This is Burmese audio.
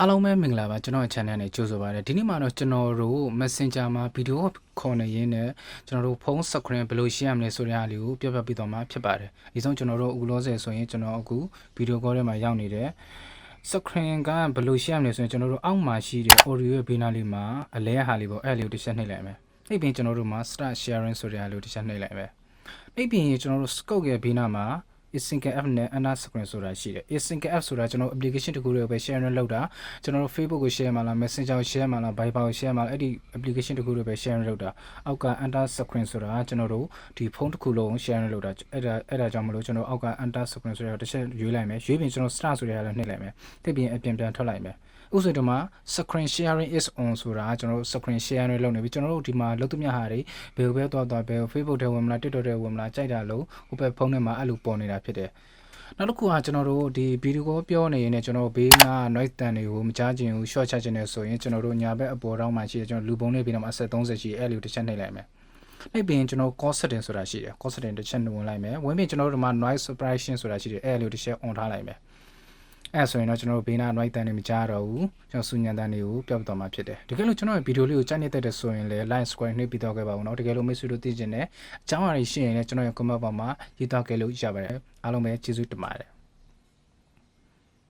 အားလုံးပဲမင်္ဂလာပါကျွန်တော်ရဲ့ channel နဲ့ကြိုဆိုပါရစေဒီနေ့မှာတော့ကျွန်တော်တို့ Messenger မှာဗီဒီယိုခေါ်နေရင်းနဲ့ကျွန်တော်တို့ဖုန်း screen ဘယ်လိုရှင်းရမလဲဆိုတဲ့အရာလေးကိုပြောပြပေးသွားမှာဖြစ်ပါတယ်ဒီဆုံးကျွန်တော်တို့အခုလောဆယ်ဆိုရင်ကျွန်တော်အခုဗီဒီယိုကောထဲမှာရောက်နေတယ် screen ကဘယ်လိုရှင်းရမလဲဆိုရင်ကျွန်တော်တို့အောက်မှာရှိတဲ့ audio ရဲ့ဘေးနားလေးမှာအလဲဟာလေးပေါ့အဲ့လေးကိုတစ်ချက်နှိပ်လိုက်မယ်နှိပ်ပြီးကျွန်တော်တို့မှာ start sharing ဆိုတဲ့အရာလေးကိုတစ်ချက်နှိပ်လိုက်မယ်နှိပ်ပြီးကျွန်တော်တို့ scope ရဲ့ဘေးနားမှာ async app နဲ့ ana screen ဆိုတာရှိတယ် async app ဆိုတာကျွန်တော် application တခုလေးကိုပဲ share လုပ်တာကျွန်တော်တို့ Facebook ကို share မှာလား Messenger ကို share မှာလား Viber ကို share မှာလားအဲ့ဒီ application တခုလေးပဲ share လုပ်တာအောက်က ana screen ဆိုတာကျွန်တော်တို့ဒီဖုန်းတစ်ခုလုံး share လုပ်တာအဲ့ဒါအဲ့ဒါကြောင့်မလို့ကျွန်တော်အောက်က ana screen ဆိုတဲ့တစ်ချက်ရွေးလိုက်မယ်ရွေးပြီးကျွန်တော် start ဆိုတဲ့ဟာလည်းနှိပ်လိုက်မယ်တစ်ပြီးအပြင်ပြန်ထွက်လိုက်မယ် ဥဆိုတော့မှာ screen sharing is on ဆိုတာကျွန်တော်တို့ screen sharing လုပ်နေပြီကျွန်တော်တို့ဒီမှာလုပ်သမျှဟာတွေဘယ်ဘယ်သွားသွားဘယ် Facebook ထဲဝင်မလား TikTok ထဲဝင်မလားကြိုက်တာလို့ဟိုဘက်ဖုန်းထဲမှာအဲ့လိုပေါ်နေတာဖြစ်တယ်နောက်တစ်ခုကကျွန်တော်တို့ဒီဗီဒီယိုကိုပြောနေရင်လည်းကျွန်တော်ဘေးက noise တန်တွေကိုမကြားချင်ဘူး short ချချင်တယ်ဆိုရင်ကျွန်တော်တို့ညာဘက်အပေါ်တော့မှရှိတယ်ကျွန်တော်လူပုံလေးပြီးတော့မှအဆက်30ရှိအဲ့လိုတစ်ချက်နှိပ်လိုက်မယ်နှိပ်ပြီးရင်ကျွန်တော် call setting ဆိုတာရှိတယ် call setting တစ်ချက်ဝင်လိုက်မယ်ဝင်ပြီးကျွန်တော်တို့ဒီမှာ noise suppression ဆိုတာရှိတယ်အဲ့လိုတစ်ချက် on ထားလိုက်မယ် အဲ့ဆိုရင်တော့ကျွန်တော်တို့ဘေးနား noise တန်တွေမကြားတော့ဘူးကျွန်တော်စူညံတန်တွေကိုပျောက်သွားမှာဖြစ်တယ်တကယ်လို့ကျွန်တော်ရဲ့ဗီဒီယိုလေးကိုကြိုက်နေတဲ့တဲ့ဆိုရင်လည်း line square နှိပ်ပြီးတော့ခဲ့ပါဦးနော်တကယ်လို့မိတ်ဆွေတို့သိချင်တဲ့အကြောင်းအရာတွေရှိရင်လည်းကျွန်တော်ရဲ့ comment ပေါ်မှာရေးသားခဲ့လို့ရပါတယ်အားလုံးပဲကျေးဇူးတင်ပါတယ်